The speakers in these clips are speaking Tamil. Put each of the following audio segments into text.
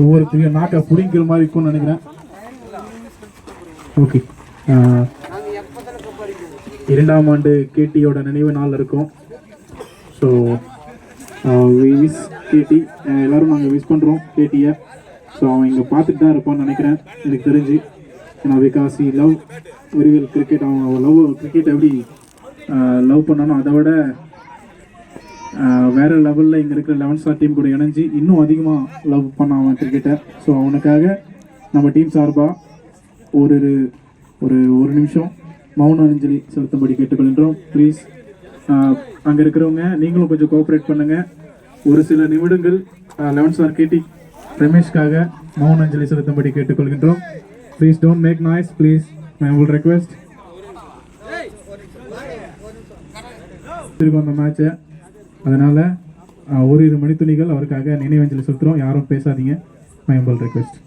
ஒவ்வொருத்தரையும் நாட்டை பிடிக்கிற மாதிரி இருக்கும்னு நினைக்கிறேன். ஓகே இரண்டாம் ஆண்டு கேடியோட நினைவு நாள் இருக்கும். ஸோ விஷ் கேடி எல்லாரும் நாங்கள் விஷ் பண்ணுறோம் கேட்டியை. ஸோ அவன் இங்கே பார்த்துட்டு தான் இருப்பான்னு நினைக்கிறேன். எனக்கு தெரிஞ்சு. ஏன்னா because I love very well cricket அவன் லவ் கிரிக்கெட் எப்படி லவ் பண்ணானோ அதை விட வேற லெவலில் இங்கே இருக்கிற லெவன் ஸ்டார் டீம் கூட இணைஞ்சு இன்னும் அதிகமாக லவ் பண்ண அவன் கிரிக்கெட்டை ஸோ அவனுக்காக நம்ம டீம் சார்பாக ஒரு ஒரு ஒரு நிமிஷம் மௌன அஞ்சலி செலுத்தும்படி கேட்டுக்கொள்கின்றோம். ப்ளீஸ் அங்கே இருக்கிறவங்க நீங்களும் கொஞ்சம் கோஆப்ரேட் பண்ணுங்க. ஒரு சில நிமிடங்கள் லெவன் ஸ்டார் கேட்டி ரமேஷ்காக மௌன அஞ்சலி செலுத்தும்படி கேட்டுக்கொள்கின்றோம். Please don't make noise please I will request இருக்கும் அந்த மேட்சை அதனால் ஓரிரு மணித்துணிகள் அவருக்காக நினைவஞ்சலி செலுத்துகிறோம் யாரும் பேசாதீங்க. My humble request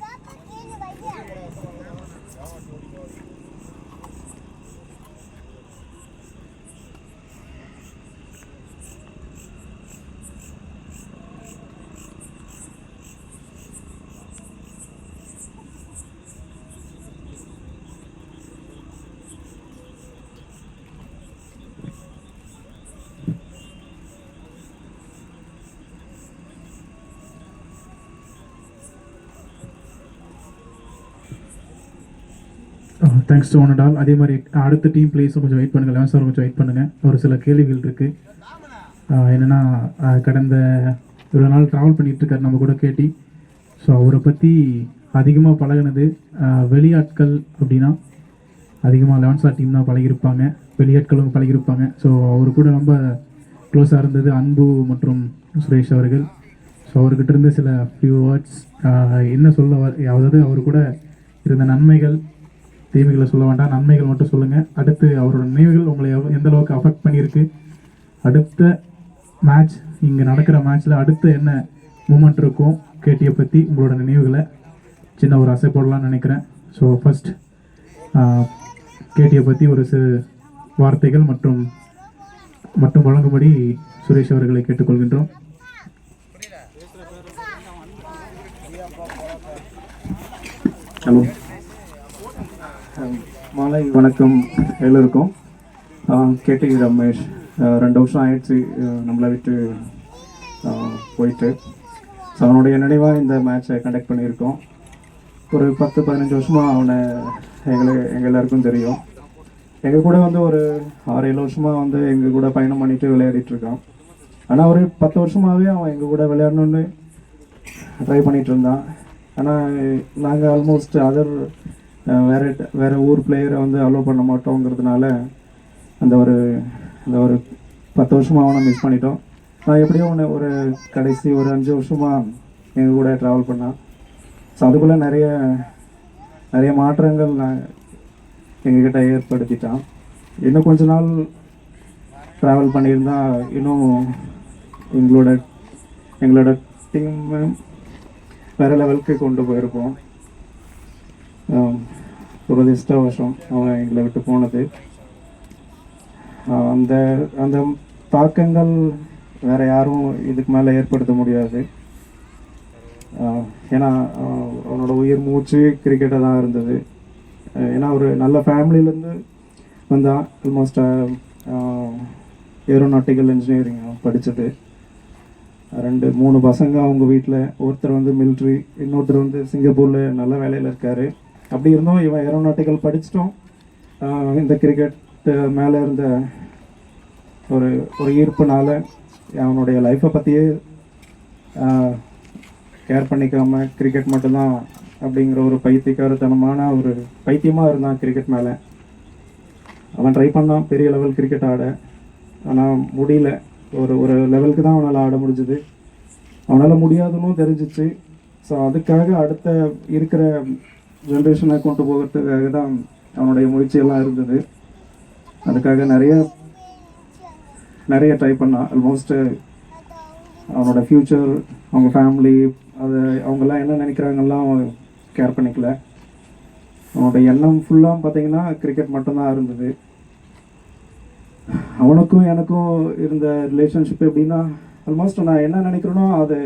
thanks to one all அதே மாதிரி அடுத்த டீம் பிளேஸும் கொஞ்சம் வெயிட் பண்ணுங்கள். லெவன் சார் கொஞ்சம் வெயிட் பண்ணுங்கள் ஒரு சில கேள்விகள் இருக்கு. என்னென்னா என்னன்னா கடந்த இவ்வளோ நாள் ட்ராவல் பண்ணிகிட்டு இருக்கார் நம்ம கூட கேட்டி. ஸோ அவரை பற்றி அதிகமாக பழகினது வெளியாட்கள் அப்படின்னா அதிகமாக லெவன் ஸ்டார் டீம் தான் பழகியிருப்பாங்க. வெளியாட்களும் பழகியிருப்பாங்க. ஸோ அவர் கூட ரொம்ப க்ளோஸாக இருந்தது அன்பு மற்றும் சுரேஷ் அவர்கள். ஸோ அவர்கிட்ட இருந்து சில ஃபியூ வேர்ட்ஸ் என்ன சொல்ல அதாவது அவர் கூட இருந்த நன்மைகள் தீமைகளை சொல்ல வேண்டாம் நன்மைகள் மட்டும் சொல்லுங்கள் அடுத்து அவரோட நினைவுகள் உங்களை எவ்வ- எந்த அளவுக்கு அஃபெக்ட் பண்ணியிருக்கு? அடுத்த மேட்ச் இங்கே நடக்கிற மேட்ச்சில் அடுத்து என்ன மூமெண்ட் இருக்கும்? கேட்டியை பற்றி உங்களோட நினைவுகளை சின்ன ஒரு அசை போடலாம்னு நினைக்கிறேன். ஸோ ஃபர்ஸ்ட் கேட்டியை பற்றி ஒரு சிறு வார்த்தைகள் மற்றும் மட்டும் வழங்கும்படி சுரேஷ் அவர்களை கேட்டுக்கொள்கின்றோம். ஹலோ மாலை வணக்கம் எல்லோருக்கும். கேடி ரமேஷ் ரெண்டு வருஷம் ஆயிடுச்சு நம்மளை விட்டு போயிட்டு. ஸோ அவனுடைய நினைவாக இந்த மேட்ச்சை கண்டக்ட் பண்ணியிருக்கோம். ஒரு பத்து பதினஞ்சு வருஷமாக அவனை எங்களை எங்கள் எல்லாருக்கும் தெரியும். எங்கள் கூட வந்து ஒரு ஆறு ஏழு வருஷமாக வந்து எங்கள் கூட பயணம் பண்ணிட்டு விளையாடிட்டு இருக்கான். ஆனால் ஒரு பத்து வருஷமாகவே அவன் எங்கள் கூட விளையாடணுன்னு ட்ரை பண்ணிகிட்டு இருந்தான். ஆனால் நாங்கள் ஆல்மோஸ்ட் அதர் வேறு வேறு ஊர் பிளேயரை வந்து அலோவ் பண்ண மாட்டோங்கிறதுனால அந்த ஒரு அந்த ஒரு பத்து வருஷமாக அவனை மிஸ் பண்ணிட்டோம். நான் எப்படியோ ஒன்று ஒரு கடைசி ஒரு அஞ்சு வருஷமாக எங்கள் கூட ட்ராவல் பண்ணான் ஸோ அதுக்குள்ளே நிறைய நிறைய மாற்றங்கள் நான் எங்ககிட்ட ஏற்படுத்திட்டான். இன்னும் கொஞ்ச நாள் ட்ராவல் பண்ணியிருந்தா இன்னும் எங்களோட எங்களோட டீம் வேறு லெவலுக்கு கொண்டு போயிருப்போம். துரதிர்ஷ்டவசம் அவன் எங்களை விட்டு போனது. அந்த அந்த தாக்கங்கள் வேற யாரும் இதுக்கு மேலே ஏற்படுத்த முடியாது. ஏன்னா அவனோட உயிர் மூச்சு கிரிக்கெட்டாக தான் இருந்தது. ஏன்னா ஒரு நல்ல ஃபேமிலியிலேருந்து வந்தான் ஆல்மோஸ்ட் ஏரோநாட்டிக்கல் இன்ஜினியரிங் படித்தது ரெண்டு மூணு பசங்க அவங்க வீட்டில் ஒருத்தர் வந்து மிலிட்ரி இன்னொருத்தர் வந்து சிங்கப்பூரில் நல்ல வேலையில் இருக்கார். அப்படி இருந்தும். இவன் ஏரோநாட்டிக்கல் படிச்சிட்டோம் இந்த கிரிக்கெட் மேலே இருந்த ஒரு ஒரு ஈர்ப்புனால அவனுடைய லைஃப்பை பற்றியே கேர் பண்ணிக்காம கிரிக்கெட் மட்டும்தான் அப்படிங்கிற ஒரு பைத்தியக்காரத்தனமான ஒரு பைத்தியமாக இருந்தான் கிரிக்கெட் மேலே. அவன் ட்ரை பண்ணான். பெரிய லெவல் கிரிக்கெட் ஆட. ஆனால் முடியல. ஒரு ஒரு லெவலுக்கு தான் அவனால் ஆட முடிஞ்சுது. அவனால் முடியாதுன்னு தெரிஞ்சிச்சு. ஸோ அதுக்காக அடுத்த இருக்கிற ஜென்ரேஷனை கொண்டு போகிறதுக்காக தான் அவனுடைய முயற்சியெல்லாம் இருந்தது. அதுக்காக நிறைய நிறைய ட்ரை பண்ணான் ஆல்மோஸ்ட்டு அவனோட ஃப்யூச்சர் அவங்க ஃபேமிலி அது அவங்கெல்லாம் என்ன நினைக்கிறாங்கலாம் அவன் கேர் பண்ணிக்கல. அவனோட எண்ணம் ஃபுல்லாக பார்த்தீங்கன்னா கிரிக்கெட் மட்டும்தான் இருந்தது. அவனுக்கும் எனக்கும் இருந்த ரிலேஷன்ஷிப் எப்படின்னா ஆல்மோஸ்ட் நான் என்ன நினைக்கிறேனோ அது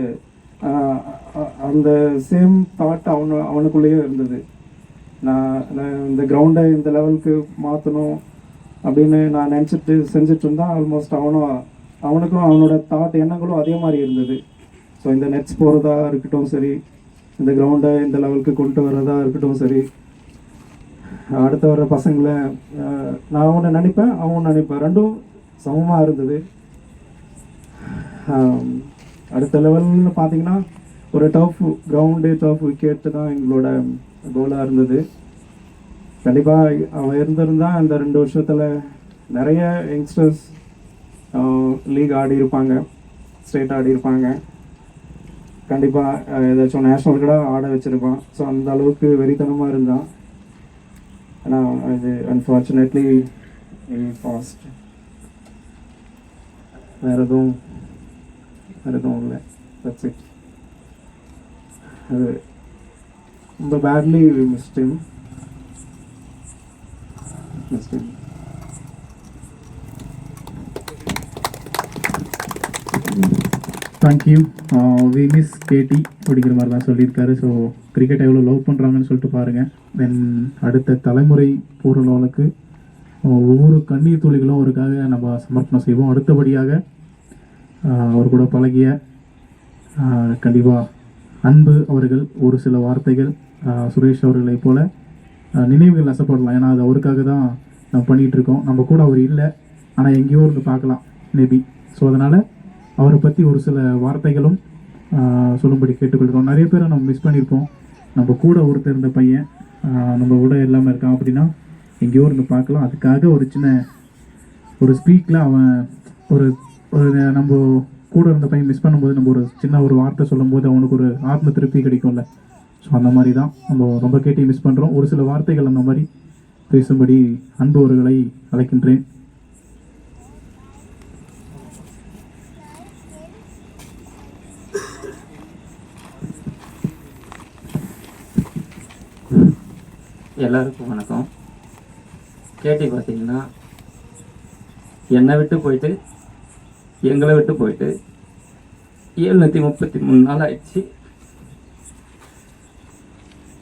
அந்த சேம் தாட் அவனு அவனுக்குள்ளேயே இருந்தது. நான் நான் இந்த கிரவுண்டை இந்த லெவலுக்கு மாற்றணும் அப்படின்னு நான் நினச்சிட்டு செஞ்சுட்டு இருந்தால் ஆல்மோஸ்ட் அவனும் அவனுக்கும் அவனோட தாட் எண்ணங்களும் அதே மாதிரி இருந்தது. ஸோ இந்த நெட்ஸ் போகிறதா இருக்கட்டும் சரி இந்த கிரவுண்டை இந்த லெவலுக்கு கொண்டு வர்றதா இருக்கட்டும் சரி அடுத்து வர பசங்களை நான் ஒன்று நினைப்பேன் அவன் நினைப்பேன். ரெண்டும் சமமாக இருந்தது. அடுத்த லெவல்னு பார்த்தீங்கன்னா ஒரு டஃப் கிரவுண்டு டஃப் விக்கெட்டு தான் எங்களோட கோலாக இருந்தது. கண்டிப்பாக அவன் இருந்திருந்தா அந்த ரெண்டு வருஷத்தில் நிறைய யங்ஸ்டர்ஸ் லீக் ஆடி இருப்பாங்க ஸ்டேட் ஆடி இருப்பாங்க. கண்டிப்பாக ஏதாச்சும் நேஷ்னல் கூட ஆட வச்சுருப்பான். ஸோ அந்த அளவுக்கு வெறித்தனமாக இருந்தான். ஆனால் இது அன்ஃபார்ச்சுனேட்லி ஃபாஸ்ட் வேறு எதுவும் வேறு எதுவும் இல்லை. தட்ஸ் இட் அது ரொம்ப badly missed him missed him thank you we miss Katie அப்படிங்கிற மாதிரி தான் சொல்லியிருக்காரு. ஸோ கிரிக்கெட் எவ்வளோ லவ் பண்ணுறாங்கன்னு சொல்லிட்டு பாருங்கள் தென் அடுத்த தலைமுறை போகிற லெவலுக்கு uh, ஒவ்வொரு கண்ணீர் துளிகளும் அவருக்காக நம்ம சமர்ப்பணம் செய்வோம். அடுத்தபடியாக அவர் கூட பழகிய கண்டிப்பாக அன்பு அவர்கள் ஒரு சில வார்த்தைகள் சுரேஷ் அவர்களை போல நினைவுகள் நசப்படலாம். ஏன்னா அது அவருக்காக தான் நம்ம பண்ணிகிட்டு இருக்கோம் நம்ம கூட அவர் இல்லை ஆனால் எங்கேயோ இருந்து பார்க்கலாம் மேபி ஸோ அதனால் அவரை பற்றி ஒரு சில வார்த்தைகளும் சொல்லும்படி கேட்டுக்கொள்கிறோம். நிறைய பேரை நம்ம மிஸ் பண்ணியிருப்போம். நம்ம கூட ஒருத்தர் இருந்த பையன் நம்ம கூட இல்லாமல் இருக்கான் அப்படின்னா எங்கேயோ இருந்து பார்க்கலாம். அதுக்காக ஒரு சின்ன ஒரு ஸ்பீக்கில் அவன் ஒரு ஒரு நம்ம கூட இருந்த பையன் மிஸ் பண்ணும்போது நம்ம ஒரு சின்ன ஒரு வார்த்தை சொல்லும்போது அவனுக்கு ஒரு ஆத்ம திருப்தி கிடைக்கும்ல. ஸோ அந்த மாதிரி தான் நம்ம ரொம்ப கேட்டி மிஸ் பண்ணுறோம் ஒரு சில வார்த்தைகள் அந்த மாதிரி பேசும்படி அன்பவர்களை அழைக்கின்றேன். எல்லாருக்கும் வணக்கம். கேட்டி பார்த்தீங்கன்னா என்னை விட்டு போயிட்டு எங்களை விட்டு போயிட்டு ஏழ்நூற்றி முப்பத்தி மூணு நாள் ஆயிடுச்சு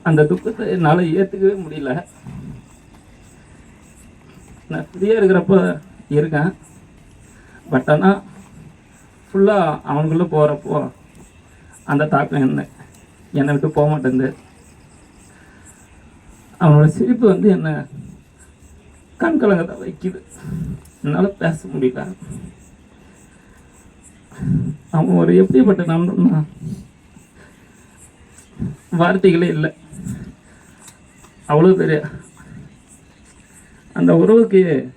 அந்த துக்கத்தை என்னால் ஏற்றுக்கவே முடியல. நான் ஃப்ரீயாக இருக்கிறப்ப இருக்கேன். பட் ஆனால் ஃபுல்லாக அவனுக்குள்ளே போகிறப்போ அந்த தாக்கம் என்ன என்னை விட்டு போக மாட்டேங்குது. அவனோட சிரிப்பு வந்து என்ன கண் தான் வைக்குது. என்னால் பேச முடியல. அவன் ஒரு எப்படிப்பட்ட நண்பன்னா வார்த்தைகளே இல்லை. அவ்வளோ பெரிய. அந்த உறவுக்கு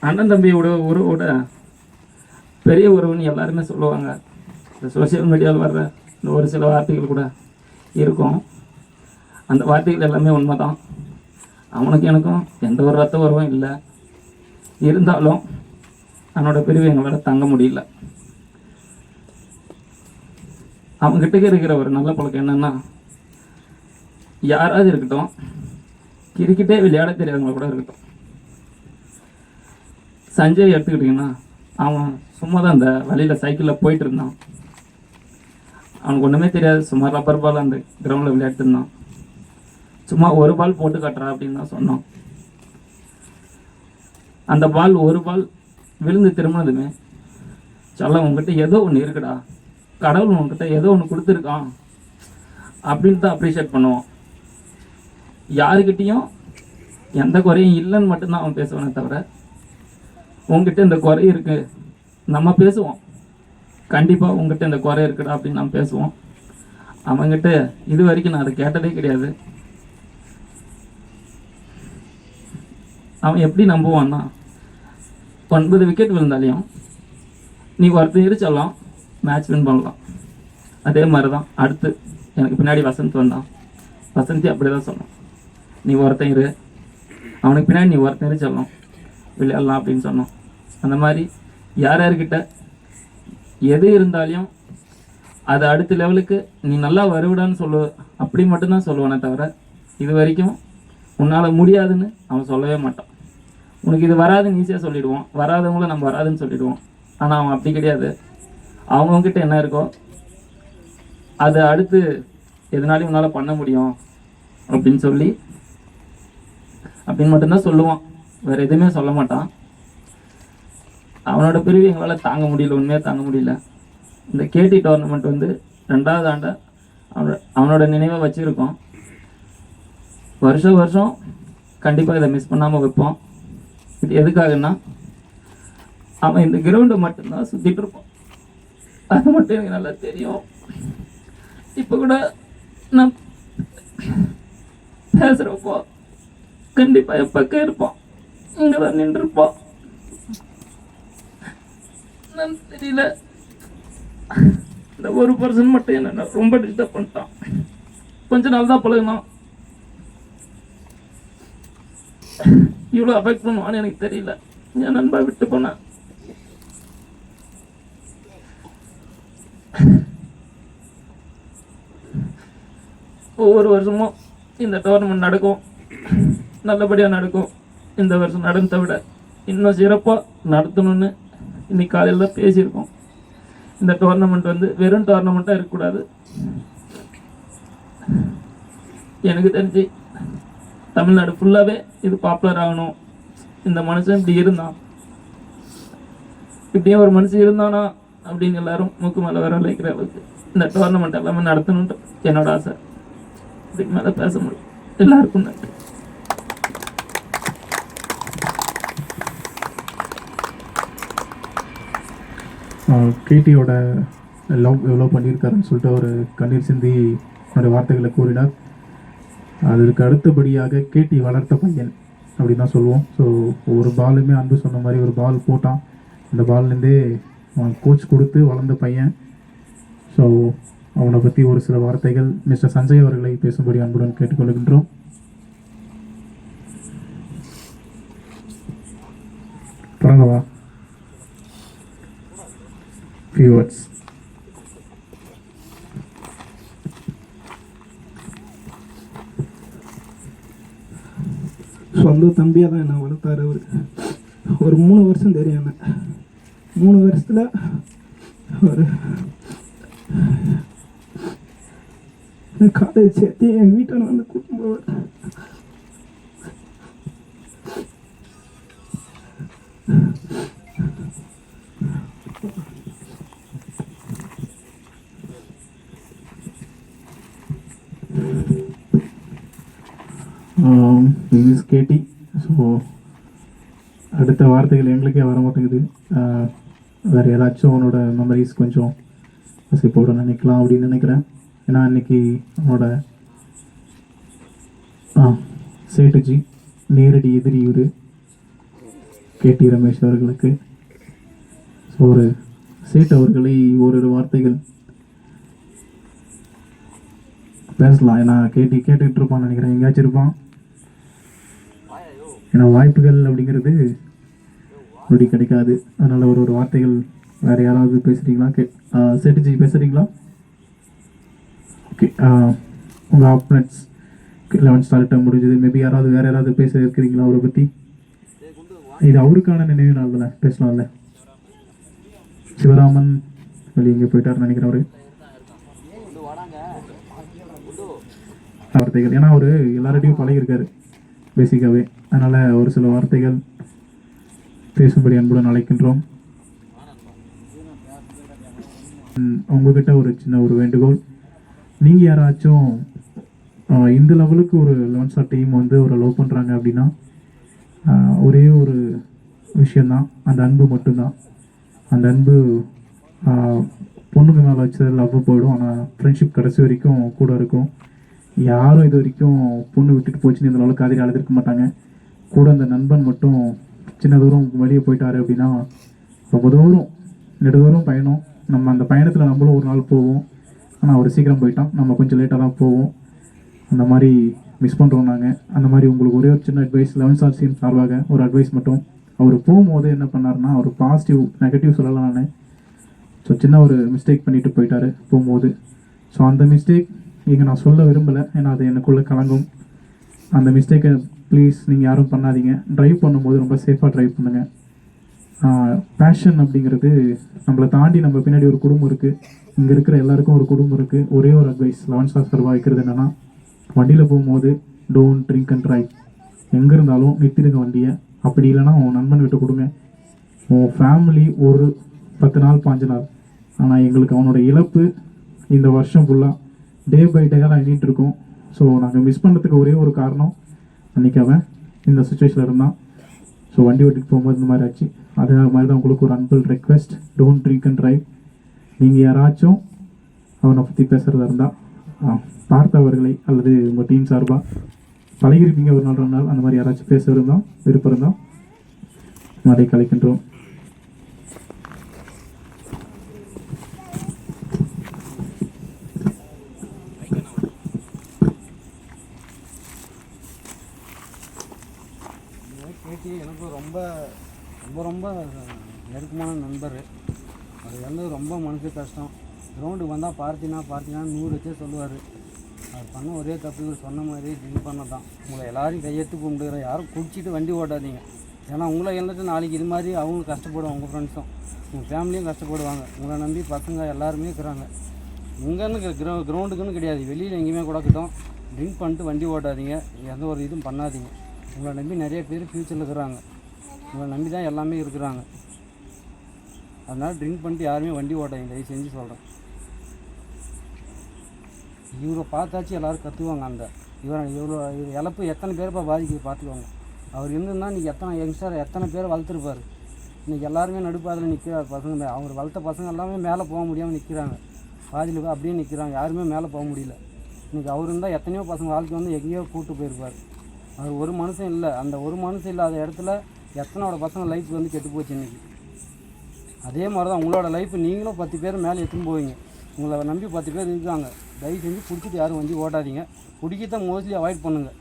அண்ணன் தம்பியோட உறவோட பெரிய உறவுன்னு எல்லாருமே சொல்லுவாங்க. இந்த சோசியல் மீடியாவில் வர்ற இந்த ஒரு சில வார்த்தைகள் கூட இருக்கும். அந்த வார்த்தைகள் எல்லாமே உண்மைதான். அவனுக்கு எனக்கும் எந்த ஒரு ரத்த உறவும் இல்லை. இருந்தாலும் அவனோட பிரிவு எங்களால் தங்க முடியல. அவன்கிட்ட இருக்கிற ஒரு நல்ல பழக்கம் என்னன்னா யாராவது இருக்கட்டும் கிரிக்கெட்டே விளையாட தெரியாதவங்க கூட இருக்கட்டும். சஞ்சய் எடுத்துக்கிட்டிங்கன்னா அவன் சும்மா தான் அந்த வழியில் சைக்கிளில் போயிட்டு இருந்தான். அவனுக்கு ஒன்றுமே தெரியாது. சும்மா ரப்பர் பால் அந்த கிரவுண்டில் விளையாட்டு இருந்தான். சும்மா ஒரு பால் போட்டு காட்டுறா அப்படின்னு தான் சொன்னோம் அந்த பால் ஒரு பால் விழுந்து திரும்பினதுமே சொல்ல உங்ககிட்ட ஏதோ ஒன்று இருக்குடா. கடவுள் உங்ககிட்ட ஏதோ ஒன்று கொடுத்துருக்கான். அப்படின்னு தான் அப்ரிஷியேட் பண்ணுவோம் யாருக்கிட்டேயும் எந்த குறையும் இல்லைன்னு மட்டும்தான் அவன் பேசுவானே தவிர உங்ககிட்ட இந்த குறை இருக்குது நம்ம பேசுவோம். கண்டிப்பாக உங்ககிட்ட இந்த குறை இருக்குடா அப்படின்னு நம்ம பேசுவோம். அவங்ககிட்ட இது வரைக்கும் நான் அதை கேட்டதே கிடையாது. அவன் எப்படி நம்புவான்னா ஒன்பது விக்கெட் விழுந்தாலையும் நீ ஒருத்தன் இருச்சலாம் மேட்ச் வின் பண்ணலாம் அதே மாதிரி தான் அடுத்து. எனக்கு பின்னாடி வசந்த் வந்தான். வசந்தி அப்படி தான் சொன்னான். நீ ஒருத்தன் இரு. அவனுக்கு பின்னாடி நீ ஒருத்தன் இரு சொல்லலாம் விளையாடலாம் அப்படின்னு சொன்னோம் அந்த மாதிரி யார் யார்கிட்ட எது இருந்தாலையும் அது அடுத்த லெவலுக்கு நீ நல்லா வருவிடான்னு சொல்லு. அப்படி மட்டும்தான் சொல்லுவானே தவிர இது வரைக்கும் உன்னால் முடியாதுன்னு அவன் சொல்லவே மாட்டான். உனக்கு இது வராதுன்னு ஈஸியாக சொல்லிடுவோம். வராதவங்களும் நம்ம வராதுன்னு சொல்லிடுவோம். ஆனால் அவன் அப்படி கிடையாது. அவங்கவுங்கிட்ட என்ன இருக்கோ அது அடுத்து எதனாலையும் உன்னால் பண்ண முடியும் அப்படின்னு சொல்லி அப்படின்னு மட்டும்தான் சொல்லுவான். வேறு எதுவுமே சொல்ல மாட்டான். அவனோட பிரிவு எங்களால் தாங்க முடியல உண்மையாக தாங்க முடியல. இந்த கேடி டோர்னமெண்ட் வந்து ரெண்டாவது ஆண்டை அவனோட அவனோட நினைவை வச்சுருக்கோம். வருஷம் வருஷம் கண்டிப்பாக இதை மிஸ் பண்ணாமல் வைப்போம். இது எதுக்காகன்னா அவன் இந்த கிரவுண்டை மட்டும்தான் சுற்றிட்டு இருப்பான். அது மட்டும் எனக்கு நல்லா தெரியும். இப்போ கூட நான் பேசுகிறப்போ கண்டிப்பாக என் பக்கம் இருப்பான். இங்கே தான் நின்றுருப்பான். நான் தெரியல. இந்த ஒரு பர்சன் மட்டும் என்ன ரொம்ப டிஸ்டர்ப் பண்ணிட்டான். கொஞ்ச நாள் தான் பழகினான். இவ்வளோ அஃபெக்ட் பண்ணுவான்னு எனக்கு தெரியல. என் நண்பா விட்டு போனேன் ஒவ்வொரு வருஷமும் இந்த டோர்னமெண்ட் நடக்கும். நல்லபடியாக நடக்கும். இந்த வருஷம் நடந்ததை விட இன்னும் சிறப்பாக நடத்தணும்னு இன்னைக்கு காலையில் தான் பேசியிருக்கோம். இந்த டோர்னமெண்ட் வந்து வெறும் டோர்னமெண்ட்டாக இருக்கக்கூடாது. எனக்கு தெரிஞ்சு தமிழ்நாடு ஃபுல்லாகவே இது பாப்புலர் ஆகணும். இந்த மனுஷன் இப்படி இருந்தான். இப்படியே ஒரு மனுஷன் இருந்தானா அப்படின்னு எல்லாரும் மூக்கு மேலே வர வைக்கிற அளவுக்கு இந்த டோர்னமெண்ட் எல்லாமே நடத்தணுன்ற என்னோட ஆசை. இதுக்கு மேலே பேச முடியும். எல்லாருக்கும் நன்றி. கேட்டியோட லவ் எவ்வளோ பண்ணியிருக்காருன்னு சொல்லிட்டு ஒரு கண்ணீர் சிந்தி என்னுடைய வார்த்தைகளை கூறினார். அதற்கு அடுத்தபடியாக கேட்டி வளர்த்த பையன் அப்படின்னு தான் சொல்லுவோம். ஸோ ஒரு பாலுமே அன்பு சொன்ன மாதிரி ஒரு பால் போட்டான். அந்த பால்லேருந்தே கோச் கொடுத்து வளர்ந்த பையன். ஸோ அவனை பற்றி ஒரு சில வார்த்தைகள் மிஸ்டர் சஞ்சய் அவர்களை பேசும்படி அன்புடன் கேட்டுக்கொள்கின்றோம். தொடங்கவா? ஃபியூ வேர்ட்ஸ் சொந்த தம்பியாக தான் என்னை வளர்த்தார் அவர். ஒரு மூணு வருஷம் தெரியும். என்ன மூணு வருஷத்தில் ஒரு காலேஜ் சேர்த்து என் வீட்டில் வந்து கூட்டம் போவார். வார்த்தைகள் எங்களுக்கே வர மாட்டேங்குது. வேறு வேற ஏதாச்சும் அவனோட மெமரிஸ் கொஞ்சம் வசிப்போட நினைக்கலாம் அப்படின்னு நினைக்கிறேன். ஏன்னா இன்னைக்கு அவனோட ஆ சேட்டுஜி நேரடி எதிரி இவர் கேடி ரமேஷ் அவர்களுக்கு. ஸோ ஒரு சேட் அவர்களை ஓரிரு வார்த்தைகள் பேசலாம். ஏன்னா கேட்டி கேட்டுக்கிட்டு இருப்பான்னு நினைக்கிறேன். எங்கேயாச்சும் இருப்பான். ஏன்னா வாய்ப்புகள் அப்படிங்கிறது அப்படி கிடைக்காது. அதனால் ஒரு ஒரு வார்த்தைகள் வேறு யாராவது பேசுகிறீங்களா கே சேட்டுஜி பேசுகிறீங்களா ஓகே உங்கள் ஆப்னட்ஸ் லெவன்த் ஸ்டார் முடிஞ்சது. மேபி யாராவது வேறு யாராவது பேச இருக்கிறீங்களா அவரை பற்றி இது அவருக்கான நினைவு நாள் தானே பேசலாம்ல. சிவராமன் வெளியே இங்கே போயிட்டார்னு நினைக்கிறேன் அவர். வார்த்தைகள். ஏன்னா அவர் எல்லார்ட்டையும் பழகிருக்காரு பேசிக்காவே அதனால் ஒரு சில வார்த்தைகள் பேசும்படி அன்புடன் அழைக்கின்றோம். உங்ககிட்ட ஒரு சின்ன ஒரு வேண்டுகோள். நீங்கள் யாராச்சும் இந்த லெவலுக்கு ஒரு லெவன்ஸா டீம் வந்து ஒரு லவ் பண்ணுறாங்க அப்படின்னா ஒரே ஒரு விஷயந்தான் அந்த அன்பு மட்டும்தான். அந்த அன்பு பொண்ணுக்கு பொண்ணுங்க மேலே வச்சது லவ் போயிடும். ஆனால் ஃப்ரெண்ட்ஷிப் கடைசி வரைக்கும் கூட இருக்கும். யாரும் இது வரைக்கும் பொண்ணு விட்டுட்டு போச்சுன்னு இந்த அளவுக்கு காதிரி அழுதுருக்க மாட்டாங்க. கூட அந்த நண்பன் மட்டும் சின்ன தூரம் வெளியே போயிட்டாரு அப்படின்னா ரொம்ப தூரம் நெடுதூரம் பயணம். நம்ம அந்த பயணத்தில் நம்மளும் ஒரு நாள் போவோம். ஆனால் அவர் சீக்கிரம் போயிட்டான். நம்ம கொஞ்சம் லேட்டாக தான் போவோம். அந்த மாதிரி மிஸ் பண்ணுறோம் நாங்கள் அந்த மாதிரி உங்களுக்கு ஒரே ஒரு சின்ன அட்வைஸ் லெவன்த் ஆர் சீன் சார்பாக ஒரு அட்வைஸ் மட்டும். அவர் போகும்போது என்ன பண்ணாருன்னா அவர் பாசிட்டிவ் நெகட்டிவ் சொல்லலாம் நான். ஸோ சின்ன ஒரு மிஸ்டேக் பண்ணிட்டு போயிட்டாரு போகும்போது. ஸோ அந்த மிஸ்டேக் இங்கே நான் சொல்ல விரும்பலை. ஏன்னா அது எனக்குள்ளே கலங்கும். அந்த மிஸ்டேக்கை ப்ளீஸ் நீங்கள் யாரும் பண்ணாதீங்க. ட்ரைவ் பண்ணும்போது ரொம்ப சேஃபாக ட்ரைவ் பண்ணுங்கள் பேஷன் அப்படிங்கிறது நம்மளை தாண்டி நம்ம பின்னாடி ஒரு குடும்பம் இருக்குது இங்கே இருக்கிற எல்லாருக்கும் ஒரு குடும்பம் இருக்குது ஒரே ஒரு அட்வைஸ் லெவன் ஸ்டார் சர்வா வைக்கிறது என்னென்னா வண்டியில் போகும்போது டோன்ட் ட்ரிங்க் அண்ட் ட்ரைவ் எங்கே இருந்தாலும் நிறுத்திடுங்க வண்டியை. அப்படி இல்லைன்னா உன் நண்பன் விட்டு கொடுங்க. உன் ஃபேமிலி ஒரு பத்து நாள் பாஞ்சு நாள். ஆனால் எங்களுக்கு அவனோட இழப்பு இந்த வருஷம் ஃபுல்லாக டே பை டேயாக எண்ணிட்டு இருக்கோம். ஸோ நாங்கள் மிஸ் பண்ணுறதுக்கு ஒரே ஒரு காரணம் அன்றைக்கி அவன் இந்த சுச்சுவேஷனில் இருந்தான். ஸோ வண்டி ஓட்டிட்டு போகும்போது இந்த மாதிரி ஆச்சு. அதே மாதிரி தான் உங்களுக்கு ஒரு humble request don't drink and drive நீங்கள் யாராச்சும் அவனை பற்றி பேசுகிறதா இருந்தால் பார்த்தவர்களை அல்லது உங்கள் டீம் சார்பாக பழகிருப்பீங்க ஒரு நாள் ரெண்டு நாள் அந்த மாதிரி யாராச்சும் பேச இருந்தால் விருப்பம் இருந்தால் அதை கலைக்கின்றோம் கேட்டி எனக்கு ரொம்ப ரொம்ப ரொம்ப நெருக்கமான நண்பர். அது வந்து ரொம்ப மனசு கஷ்டம். கிரவுண்டுக்கு வந்தால் பார்த்தினா பார்த்தினா நூறு வச்சே சொல்லுவார். அவர் பண்ண ஒரே தப்பு இவர் சொன்ன மாதிரி ட்ரிங்க் பண்ண தான் உங்களை எல்லாரையும் கையெழுத்து கும்பிடுற யாரும் குடிச்சிட்டு வண்டி ஓட்டாதீங்க. ஏன்னா உங்களை எழுந்துட்டு நாளைக்கு இது மாதிரி அவங்களும் கஷ்டப்படுவாங்க உங்கள் ஃப்ரெண்ட்ஸும் உங்கள் ஃபேமிலியும் கஷ்டப்படுவாங்க. உங்களை நம்பி பசங்க எல்லாருமே இருக்கிறாங்க. இங்கேன்னு கிரௌ கிரவுண்டுக்குன்னு கிடையாது. வெளியில் எங்கேயுமே கொடுக்கட்டும் ட்ரிங்க் பண்ணிட்டு வண்டி ஓட்டாதீங்க. எந்த ஒரு இதுவும் பண்ணாதீங்க. உங்களை நம்பி நிறைய பேர் ஃப்யூச்சரில் இருக்கிறாங்க. உங்களை நம்பி தான் எல்லாமே இருக்கிறாங்க. அதனால் ட்ரிங்க் பண்ணிட்டு யாருமே வண்டி ஓட்டாங்க தயவு செஞ்சு சொல்கிறேன் இவரை பார்த்தாச்சு எல்லோரும் கற்றுவாங்க அந்த இவரை. இவ்வளோ இவர் இழப்பு எத்தனை பேர்ப்பா பாதிக்குது பார்த்துக்குவாங்க அவர் இருந்திருந்தால் இன்றைக்கி எத்தனை யங்ஸ்டர் எத்தனை பேர் வளர்த்துருப்பார். இன்றைக்கி எல்லாருமே நடுப்பாதில் நிற்கிறார் பசங்க. அவர் வளர்த்த பசங்க எல்லாமே மேலே போக முடியாமல் நிற்கிறாங்க பாதியில் அப்படியே நிற்கிறாங்க யாருமே மேலே போக முடியல. இன்றைக்கி அவர் இருந்தால் எத்தனையோ பசங்க வாழ்க்கை வந்து எங்கேயோ கூப்பிட்டு போயிருப்பார். அவர் ஒரு மனுஷன் இல்லை. அந்த ஒரு மனுஷன் இல்லாத இடத்துல எத்தனோட பசங்க லைஃப் வந்து கெட்டு போச்சு இன்றைக்கி அதே மாதிரி தான் உங்களோட லைஃப் நீங்களும் பத்து பேர் மேலே எடுத்துன்னு போவீங்க. உங்களை நம்பி பத்து பேர் இருக்காங்க தயவு செஞ்சு குடிச்சிட்டு யாரும் வண்டி ஓட்டாதீங்க. குடிக்கத்தான் மோஸ்ட்லி அவாய்ட் பண்ணுங்கள்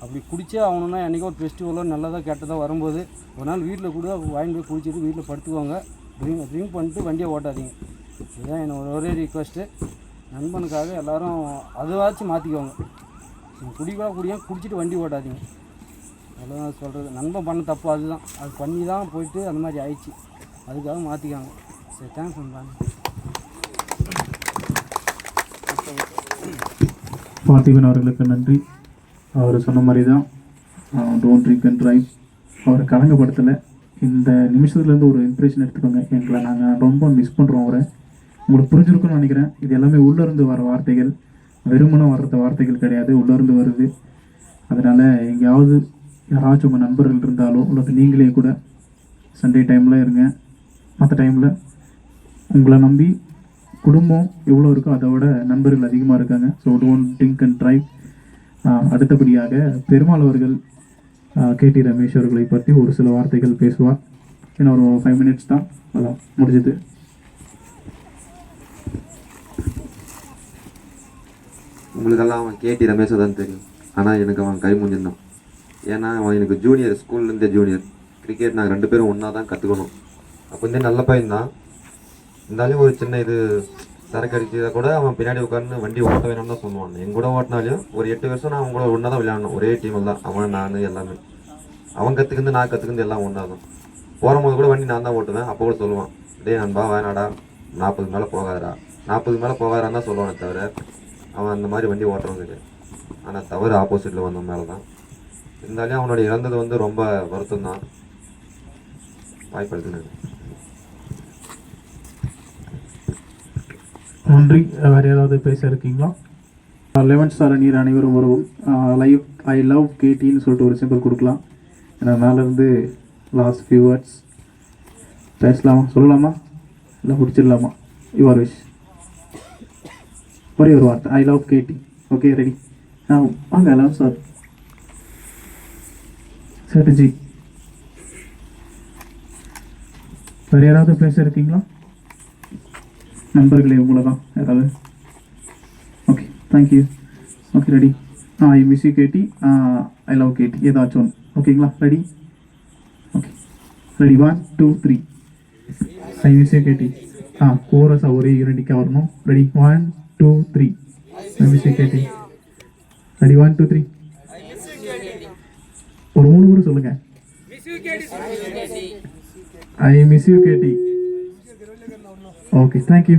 அப்படி குடிச்சே ஆகணும்னா என்றைக்கோ ஒரு ஃபெஸ்டிவலோ நல்லதாக கெட்டதோ வரும்போது ஒரு நாள் வீட்டில் கூட வாங்கி போய் குடிச்சிட்டு வீட்டில் படுத்துக்கோங்க. ட்ரிங்க் ட்ரிங்க் பண்ணிட்டு வண்டியை ஓட்டாதீங்க. இதுதான் என்னோட ஒரே ரிக்வஸ்ட்டு நண்பனுக்காக எல்லோரும் அதுவாச்சும் மாற்றிக்கோங்க குடிக்கா குடியா குடிச்சிட்டு வண்டி ஓட்டாதீங்க. அவ்வளோதான் சொல்கிறது நண்பன் பண்ண தப்பு அதுதான். அது பண்ணி தான் போயிட்டு அந்த மாதிரி ஆயிடுச்சு. அதுக்காக மாற்றிக்காங்க சரி தேங்க்ஸ் பண்ணுறாங்க பார்த்திபன் அவர்களுக்கு நன்றி. அவர் சொன்ன மாதிரி தான் டோன்ட் ட்ரிங்க் அண்ட் ட்ரைவ் அவரை கலங்கப்படுத்தலை. இந்த நிமிஷத்துலேருந்து ஒரு இம்ப்ரெஷன் எடுத்துக்கோங்க. எங்களை நாங்கள் ரொம்ப மிஸ் பண்ணுறோம் அவரை. உங்களுக்கு புரிஞ்சிருக்கும்னு நினைக்கிறேன். இது எல்லாமே உள்ளேருந்து வர வார்த்தைகள். வெறுமனம் வர்ற வார்த்தைகள் கிடையாது. உள்ளேருந்து வருது. அதனால் எங்கேயாவது யாராச்சும் உங்கள் நண்பர்கள் இருந்தாலோ அல்லது நீங்களே கூட சண்டே டைமில் இருங்க. மற்ற டைமில் உங்களை நம்பி குடும்பம் எவ்வளோ இருக்கோ அதை விட நண்பர்கள் அதிகமாக இருக்காங்க. So don't drink and drive அடுத்தபடியாக பெருமாள் அவர்கள் கேடி ரமேஷ் அவர்களை பற்றி ஒரு சில வார்த்தைகள் பேசுவார். ஏன்னா ஒரு ஃபைவ் மினிட்ஸ் தான். அதான் முடிஞ்சது. உங்களுக்கெல்லாம் அவன் கேடி ரமேஷ் தான் தெரியும். ஆனால் எனக்கு அவன் கை முடிஞ்சிருந்தான் ஏன்னா அவன் எனக்கு ஜூனியர் ஸ்கூல்லேருந்தே ஜூனியர் கிரிக்கெட் நாங்கள் ரெண்டு பேரும் ஒன்றா தான் கற்றுக்கணும் அப்போ இருந்தே நல்ல பையன் தான். இருந்தாலும் ஒரு சின்ன இது சரக்கு அடிச்சதை கூட அவன் பின்னாடி உட்காந்து வண்டி ஓட்ட வேணும்னு தான் சொல்லுவான். என் கூட ஓட்டினாலையும் ஒரு எட்டு வருஷம் நான் அவங்களோட கூட ஒன்றா தான் விளையாடணும். ஒரே டீமில் தான். அவன் நான் எல்லாமே. அவன் கற்றுக்கிந்து நான் கற்றுக்கிந்து எல்லாம் ஒன்றா தான். போகும்போது கூட வண்டி நான் தான் ஓட்டுவேன். அப்போ கூட சொல்லுவான் டே நண்பா வேணாடா நாற்பது மேலே போகாதடா. நாற்பது மேலே போகாதான்னு தான் சொல்லுவானே தவிர அவன் அந்த மாதிரி வண்டி ஓட்டுறவங்க ஆனால் தவறு ஆப்போசிட்டில் வந்த மேலே தான் இருந்தாலும் அவனோட இழந்தது வந்து ரொம்ப வருத்தம் தான் நன்றி. வேறு ஏதாவது பேச இருக்கீங்களா? லெவன் ஸ்டார் நீர் அனைவரும் வருவோம். லைவ் ஐ லவ் கேட்டின்னு சொல்லிட்டு ஒரு சிம்பிள் கொடுக்கலாம். ஏன்னா மேலேருந்து லாஸ்ட் ஃபியூ வேர்ட்ஸ் பேசலாமா? சொல்லலாமா? இல்லை முடிச்சிடலாமா? யுவர் விஷ் ஒரே ஒரு வார்த்தை. I love Katie okay ready ஆ வாங்க லவ் சார் சேட்டுஜி வேறு யாராவது பேச இருக்கீங்களா நண்பர்களே உங்களை தான் யாராவது okay thank you okay ready ah I miss you Katie I love Katie ஏதாச்சும் ஒன்று ஓகேங்களா ready okay ready one two three I miss you Katie ஆ கோரஸாக ஒரே யூனிட்டிக்காக வரணும். Ready one two three I miss you Katie ready one two three ஒரு மூணு முறை சொல்லுங்கள் I miss you Katie okay thank you